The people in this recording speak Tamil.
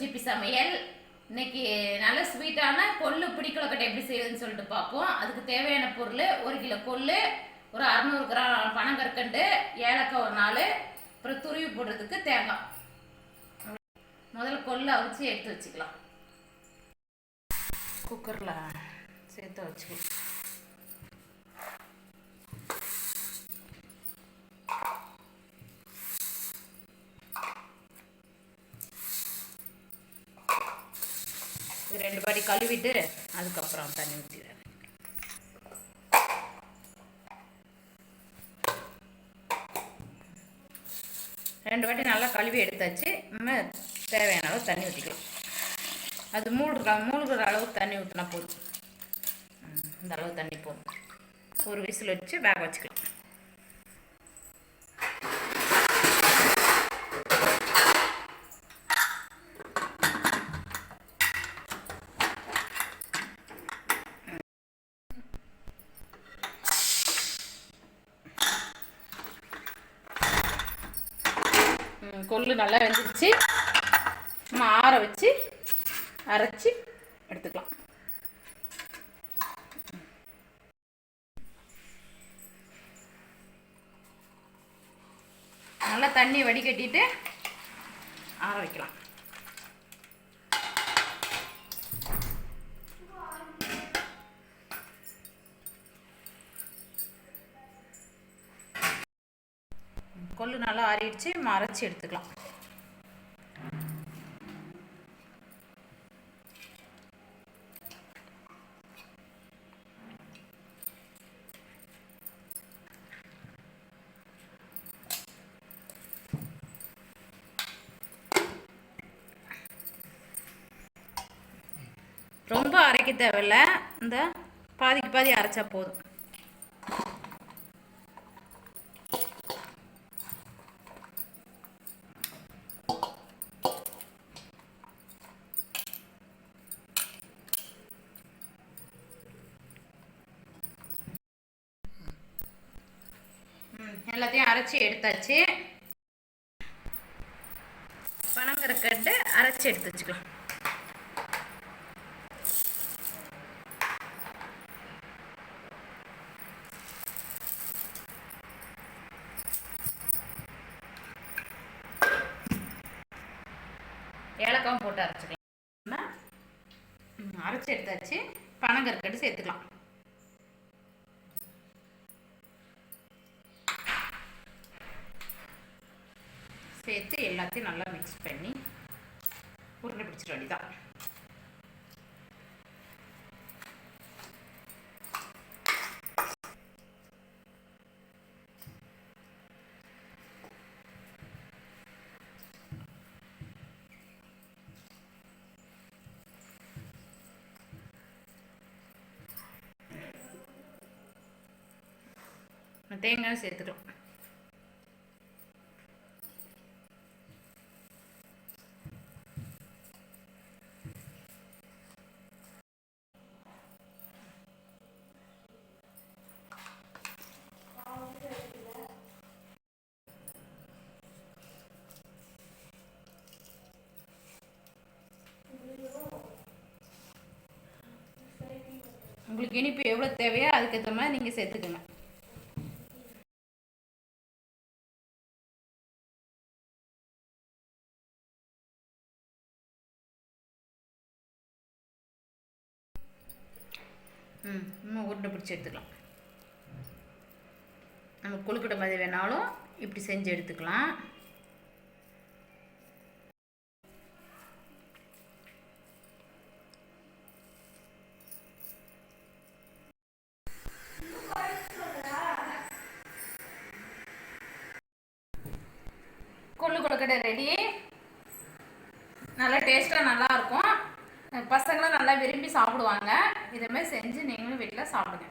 ஜிபி சமையல். இன்னைக்கு நல்ல ஸ்வீட்டான கொள்ளு பிடிக்கொலக்கட்டை எப்படி செய்யுதுன்னு சொல்லிட்டு பார்ப்போம். அதுக்கு தேவையான பொருள் ஒரு கிலோ கொள்ளு ஒரு அறநூறு கிராம் பனங்கற்கண்டு ஏலக்காய் ஒரு நாலு அப்புறம் துருவி போடுறதுக்கு தேங்காய். முதல்ல கொள்ளு அவிச்சு எடுத்து வச்சுக்கலாம். குக்கரில் சேர்த்து வச்சுக்கலாம். இது ரெண்டு படி கழுவிட்டு அதுக்கப்புறம் தண்ணி ஊற்றிடுறேன் ரெண்டு வாட்டி நல்லா கழுவி எடுத்தாச்சு. நம்ம தேவையான அளவு தண்ணி ஊற்றிக்கலாம் அது மூழ்கிற மூழ்கிற அளவுக்கு தண்ணி ஊற்றினா போதும். இந்த அளவு தண்ணி போதும். ஒரு விசில் வச்சு வேக வச்சுக்கலாம். ம், நல்லா வெந்துருச்சு. நம்ம ஆற வச்சு அரைச்சி எடுத்துக்கலாம். நல்லா தண்ணி வடிகட்டிட்டு ஆற வைக்கலாம். கொள்ளு நல்லா ஆறிடுச்சு நம்ம அரைச்சி எடுத்துக்கலாம். ரொம்ப அரைக்க தேவையில்ல. இந்த பாதிக்கு பாதி அரைச்சா போதும் ம், எல்லாத்தையும் அரைச்சி எடுத்தாச்சு. பனங்கரக்கட்டு அரைச்சி எடுத்து வச்சுக்கலாம். ஏலக்காவும் போட்டு அரைச்சிக்கலாம். அரைச்சி எடுத்தாச்சு. பனங்கற்கட்டு சேர்த்துக்கலாம். சேர்த்து எல்லாத்தையும் நல்லா மிக்ஸ் பண்ணி உருண்டை பிடிச்சிட வேண்டிதான் தேங்காய் சேர்த்துட்டோம் உங்களுக்கு இனிப்பு எவ்வளோ தேவையோ அதுக்கேற்ற மாதிரி நீங்கள் சேர்த்துக்கணும் ம் நம்ம உருண்டை பிடிச்சி எடுத்துக்கலாம். நம்ம கொழுக்கட்டை மாதிரி வேணாலும் இப்படி செஞ்சு எடுத்துக்கலாம். கொள்ளு கொழுக்கட்டை ரெடி நல்லா டேஸ்ட்டாக நல்லா இருக்கும். பசங்களும் நல்லா விரும்பி சாப்பிடுவாங்க. இதே மாதிரி செஞ்சு நீங்களும் வீட்டில் சாப்பிடுங்க.